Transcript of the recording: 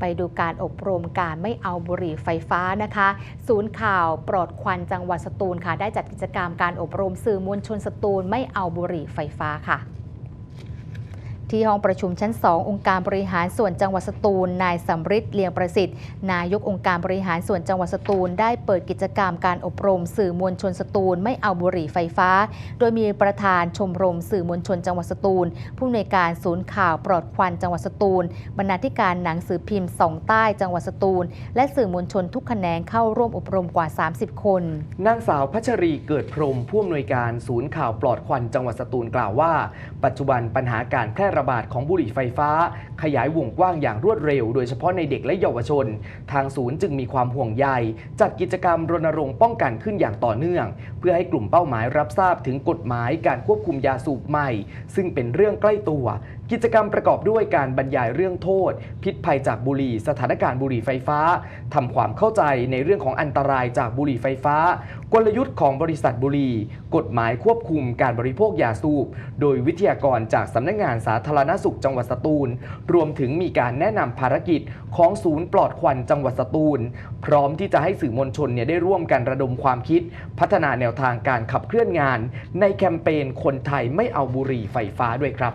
ไปดูการอบรมการไม่เอาบุหรี่ไฟฟ้านะคะ ศูนย์ข่าวปลอดควันจังหวัดสตูลค่ะ ได้จัดกิจกรรมการอบรมสื่อมวลชนสตูลไม่เอาบุหรี่ไฟฟ้าค่ะ ที่ห้องประชุมชั้น 2 องค์การบริหารส่วนจังหวัดสตูล นายสำริดเลียงประสิทธิ์ นายกองค์การบริหารส่วนจังหวัดสตูล ได้เปิดกิจกรรมการอบรม สื่อมวลชนสตูล ไม่เอาบุหรี่ไฟฟ้า โดยมีประธานชมรมสื่อมวลชนจังหวัดสตูล ผู้อำนวยการศูนย์ข่าวปลอดควันจังหวัดสตูล บรรณาธิการหนังสือพิมพ์สองใต้จังหวัดสตูล และสื่อมวลชนทุกแขนงเข้าร่วมอบรมกว่า 30 คน นางสาวพัชรีเกิดพรมผู้อำนวยการศูนย์ข่าวปลอดควันจังหวัดสตูลกล่าวว่า ปัจจุบันปัญหาการแพร่ระบาดของบุหรี่ไฟฟ้า ขยายวงกว้างอย่างรวดเร็ว โดยเฉพาะในเด็กและเยาวชน ทางศูนย์จึงมีความห่วงใยจัดกิจกรรมรณรงค์ป้องกันขึ้นอย่างต่อเนื่อง เพื่อให้กลุ่มเป้าหมายรับทราบถึงกฎหมายการควบคุมยาสูบใหม่ ซึ่งเป็นเรื่องใกล้ตัว กิจกรรมประกอบด้วยการบรรยายเรื่องโทษ พิษภัยจากบุหรี่ สถานการณ์บุหรี่ไฟฟ้าทำความเข้าใจในเรื่องของอันตรายจากบุหรี่ไฟฟ้า กลยุทธ์ของบริษัทบุหรี่ กฎหมายควบคุมการบริโภคยาสูบ โดยวิทยากรจากสำนักงานสาธธารณสุขจังหวัดสตูล รวมถึงมีการแนะนำภารกิจของศูนย์ปลอดควันจังหวัดสตูล พร้อมที่จะให้สื่อมวลชนเนี่ยได้ร่วมกันระดมความคิด พัฒนาแนวทางการขับเคลื่อนงาน ในแคมเปญคนไทยไม่เอาบุหรี่ไฟฟ้าด้วยครับ